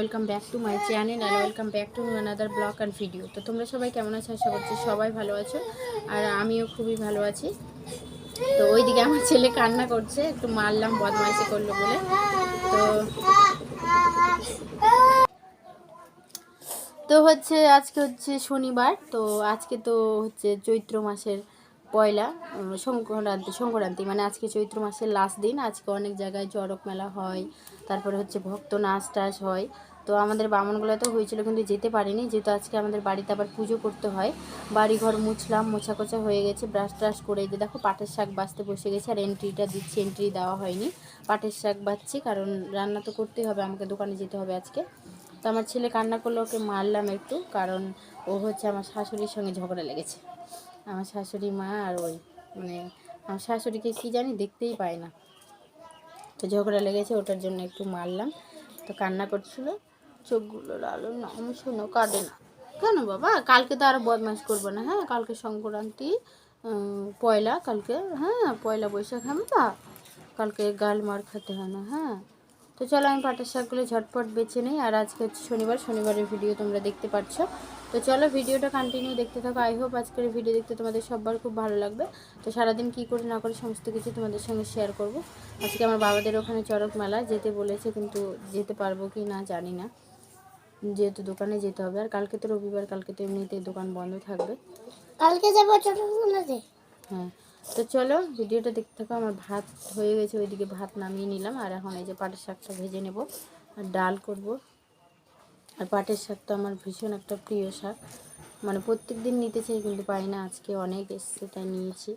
Welcome back to my channel R welcome back to another blog and video তো তোমরা সবাই কেমন আছো? আশা করছি সবাই ভালো আছো। আর আমিও খুবই ভালো আছি। তো ওইদিকে আমার ছেলে কান্না করছে, একটু মারলাম, বদমাইশি করল বলে। তো তো হচ্ছে, আজকে হচ্ছে শনিবার। তো আজকে তো হচ্ছে চৈত্র মাসের পয়লা সংক্রান্তি সংক্রান্তি মানে আজকে চৈত্র মাসের লাস্ট দিন। আজকে অনেক জায়গায় চড়ক মেলা হয়, তারপরে হচ্ছে ভক্ত নাচ টাচ হয়। তো আমাদের বামনগুলোতে হয়েছিল, কিন্তু যেতে পারিনি। যেহেতু আজকে আমাদের বাড়িতে আবার পুজো করতে হয় বাড়ি ঘর মুছলাম মোছা কোছা হয়ে গেছে ব্রাশ ট্রাশ করে এই যে দেখো পাটের শাক বাঁচতে বসে গেছে, আর এন্ট্রিটা দিচ্ছি এন্ট্রি দেওয়া হয়নি। পাটের শাক বাচ্ছি, কারণ রান্না তো করতেই হবে, আমাকে দোকানে যেতে হবে আজকে। তো আমার ছেলে কান্না করল, ওকে মারলাম একটু, কারণ ও হচ্ছে আমার শাশুড়ির সঙ্গে ঝগড়া লেগেছে। আমার শাশুড়ি মা আর ওই মানে আমার শাশুড়িকে কী জানি দেখতেই পায় না। তো ঝগড়া লেগেছে, ওটার জন্য একটু মারলাম। তো কান্না করছিল, চোখগুলো লাল না, আমি শোনো, কাঁদে না। কেন বাবা? কালকে তো আর বদমাশ করব না হ্যাঁ? কালকে সংক্রান্তি পয়লা কালকে হ্যাঁ? পয়লা বৈশাখ আমরা কালকে গাল মার খেতে হয় না হ্যাঁ? তো চলো আমি পাটের শাকগুলো ঝটপট বেছে নিই। আর আজকে হচ্ছে শনিবার, শনিবারের ভিডিও তোমরা দেখতে পাচ্ছ। তো চলো ভিডিওটা কন্টিনিউ দেখতে থাকো। আই হোপ আজকের ভিডিও দেখতে তোমাদের সবার খুব ভালো লাগবে। তো সারাদিন কী করে না করে সমস্ত কিছু তোমাদের সঙ্গে শেয়ার করব। আজকে আমার বাবাদের ওখানে চড়ক মেলা যেতে বলেছে কিন্তু যেতে পারব কি না জানি না। যেহেতু দোকানে যেতে হবে। আর কালকে তো রবিবার কালকে তো এমনিতে দোকান বন্ধ থাকবে। কালকে যাব ছোটবেলাতে। হ্যাঁ তো চলো ভিডিওটা দেখতে থাকো। আমার ভাত হয়ে গেছে ওইদিকে ভাত নামিয়ে নিলাম। আর এখন এই যে পাটের শাকটা ভেজে নেব। আর ডাল করব। আর পাটের শাক তো আমার ভীষণ একটা প্রিয় শাক। মানে প্রত্যেক দিন নিতে চাই কিন্তু পাই না, আজকে অনেক এসছে তাই নিয়েছি।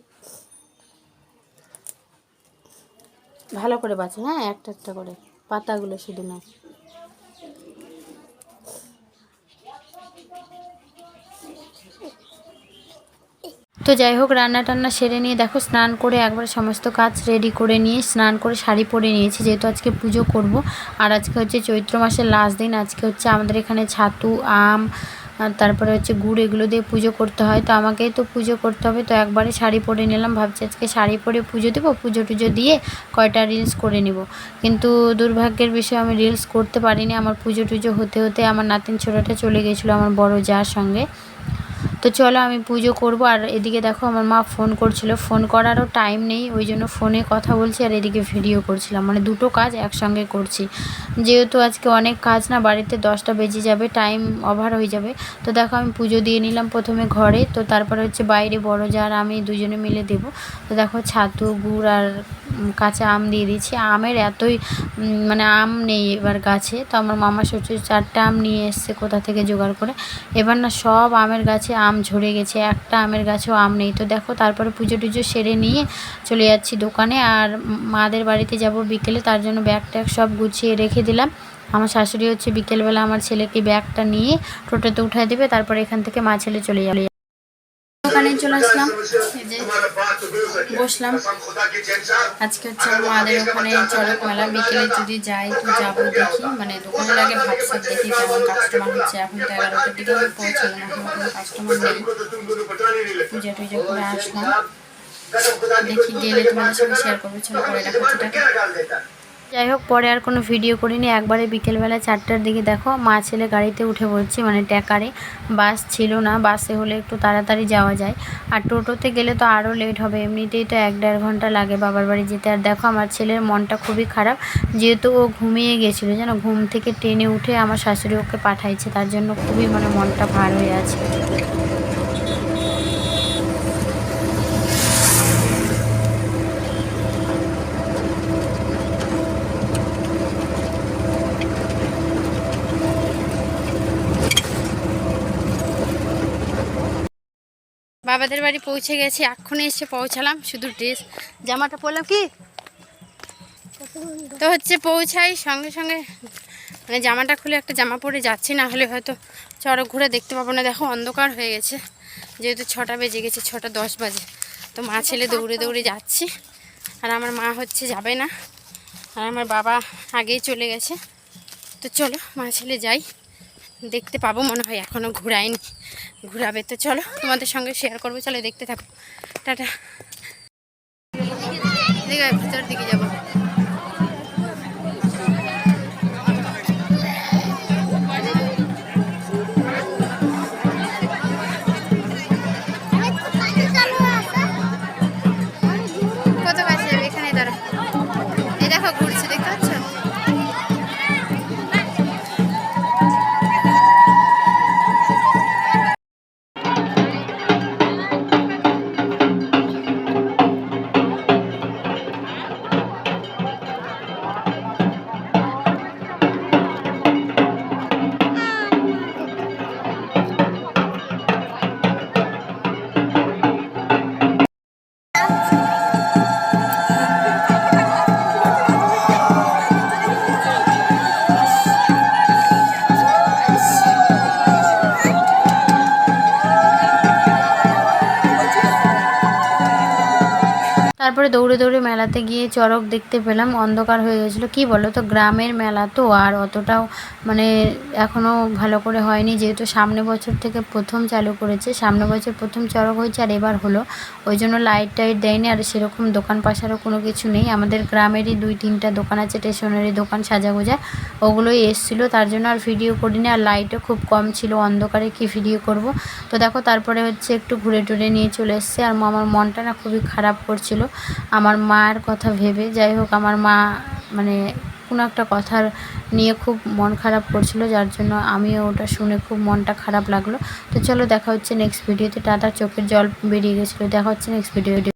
ভালো করে বাছে হ্যাঁ একটা একটা করে। পাতাগুলো শুধু না। তো যাই হোক রান্না টান্না সেরে নিয়ে দেখো, স্নান করে একবার সমস্ত কাজ রেডি করে নিয়ে স্নান করে শাড়ি পরে নিয়েছি, যেহেতু আজকে পুজো করব। আর আজকে হচ্ছে চৈত্র মাসের লাস্ট দিন, আজকে হচ্ছে আমাদের এখানে ছাতু, আম তারপরে হচ্ছে গুড়, এগুলো দিয়ে পুজো করতে হয়। তো আমাকেই তো পুজো করতে হবে, তো একবারে শাড়ি পরে নিলাম, ভাবছি আজকে শাড়ি পরে পুজো দেবো, পুজো টুজো দিয়ে কয়টা রিলস করে নিব। কিন্তু দুর্ভাগ্যের বিষয়ে, আমি রিলস করতে পারিনি, আমার পুজো টুজো হতে হতে আমার নাতিন ছোটোটা চলে গেছিল, আমার বড় যার সঙ্গে। তো চলো আমি পুজো করব, আর এদিকে দেখো আমার মা ফোন করছিল। ফোন করারও টাইম নেই, ওই জন্য ফোনে কথা বলছি আর এদিকে ভিডিও করছিলাম। মানে দুটো কাজ একসঙ্গে করছি। যেহেতু আজকে অনেক কাজ না, বাড়িতে দশটা বেজে যাবে টাইম ওভার হয়ে যাবে। তো দেখো আমি পুজো দিয়ে নিলাম প্রথমে ঘরে, তো তারপরে হচ্ছে বাইরে বড় যার, আমি দুজনে মিলে দেবো। তো দেখো ছাতু, গুড় আর কাঁচা আম দিয়ে দিচ্ছি আমের এতই মানে আম নেই এবার গাছে। তো আমার মামা শ্বশুর চারটে আম নিয়ে এসছে কোথা থেকে জোগাড় করে। এবার না সব আমের গাছে আম ঝরে গেছে। একটা আমের গাছেও আম নেই। তো দেখো, তারপরে পুজো টুজো সেরে নিয়ে চলে যাচ্ছি দোকানে। আর মাদের বাড়িতে যাব বিকেলে, তার জন্য ব্যাগ ট্যাগ সব গুছিয়ে রেখে দিলাম। আমার শাশুড়ি হচ্ছে বিকেলবেলা আমার ছেলেকে ব্যাগটা নিয়ে টোটোতে উঠায় দেবে। তারপরে এখান থেকে মা ছেলে চলে যাবে। চলে আসলাম। যে বসলাম। আজকে হচ্ছে আমার মাদের ওখানে চড়ক মেলা বিকেলে যদি যাই তো যাব দেখি। মানে দোকানের আগে ভাবসাব দেখি কেমন কাস্টমার হচ্ছে। এখন তো এগারোটার দিকে আমি পৌঁছালাম এখন কোনো কাস্টমার নেই। পূজা টুজা করে আসলাম। দেখি গেলে তোমাদের সঙ্গে শেয়ার করব। চলো করে রাখো যাই হোক, পরে আর কোনো ভিডিও করিনি। একবারে বিকেলবেলা চারটার দিকে দেখো, মা ছেলে গাড়িতে উঠে পড়ছি মানে ট্যাকারে। বাস ছিল না, বাসে হলে একটু তাড়াতাড়ি যাওয়া যায়। আর টোটোতে গেলে তো আরও লেট হবে, এমনিতেই তো এক দেড় ঘণ্টা লাগে বাবার বাড়ি যেতে। আর দেখো, আমার ছেলের মনটা খুবই খারাপ, যেহেতু ও ঘুমিয়ে গেছিল যেন ঘুম থেকে ট্রেনে উঠে আমার শাশুড়ি ওকে পাঠাইছে, তার জন্য খুবই মানে মনটা ভার হয়ে আছে। বাবাদের বাড়ি পৌঁছে গেছি, এক্ষুনি এসে পৌঁছালাম, শুধু ড্রেস। জামাটা পরলাম কি? তো হচ্ছে পৌঁছাই, সঙ্গে সঙ্গে মানে জামাটা খুলে একটা জামা পরে যাচ্ছি, না হলে হয়তো চড়ক ঘুরে দেখতে পাবো না। দেখো, অন্ধকার হয়ে গেছে, যেহেতু ছটা বেজে গেছে, ছটা দশ বাজে। তো মা, ছেলে দৌড়ে দৌড়ে যাচ্ছি, আর আমার মা হচ্ছে যাবে না, আর আমার বাবা আগেই চলে গেছে। তো চলো, মা, ছেলে যাই। দেখতে পাবো, মনে হয় এখনও ঘুরায়নি। ঘুরাবে তো চলো, তোমাদের সঙ্গে শেয়ার করব, চলো দেখতে থাকো। টাটা। ভিতর দিকে যাব। তারপরে দৌড়ে দৌড়ে মেলাতে গিয়ে চড়ক দেখতে পেলাম, অন্ধকার হয়ে গেছিল। কি বলো তো, গ্রামের মেলা তো, আর অতটাও মানে এখনও ভালো করে হয়নি। যেহেতু সামনে বছর থেকে প্রথম চালু করেছে, সামনে বছর প্রথম চড়ক হয়েছে আর এবার হলো। ওই জন্য লাইট টাইট দেয়নি, আর সেরকম দোকান পাশারও কোনো কিছু নেই। আমাদের গ্রামেরই দুই তিনটা দোকান আছে, স্টেশনারি দোকান সাজা গোজা ওগুলোই এসছিলো, তার জন্য আর ভিডিও করিনি। আর লাইটও খুব কম ছিল, অন্ধকারে কি ভিডিও করব? তো দেখো, তারপরে হচ্ছে একটু ঘুরে টুরে নিয়ে চলে এসছে। আর আমার মনটা না খুবই খারাপ করছিল। আমার মায়ের কথা ভেবে, যাই হোক, আমার মা মানে কোনো একটা কথার নিয়ে খুব মন খারাপ করছিল, যার জন্য আমিও ওটা শুনে খুব মনটা খারাপ লাগল। তো চলো দেখা হচ্ছে নেক্সট ভিডিওতে টাটা, চোখের জল বেরিয়ে গেছিল। দেখা হচ্ছে নেক্সট ভিডিও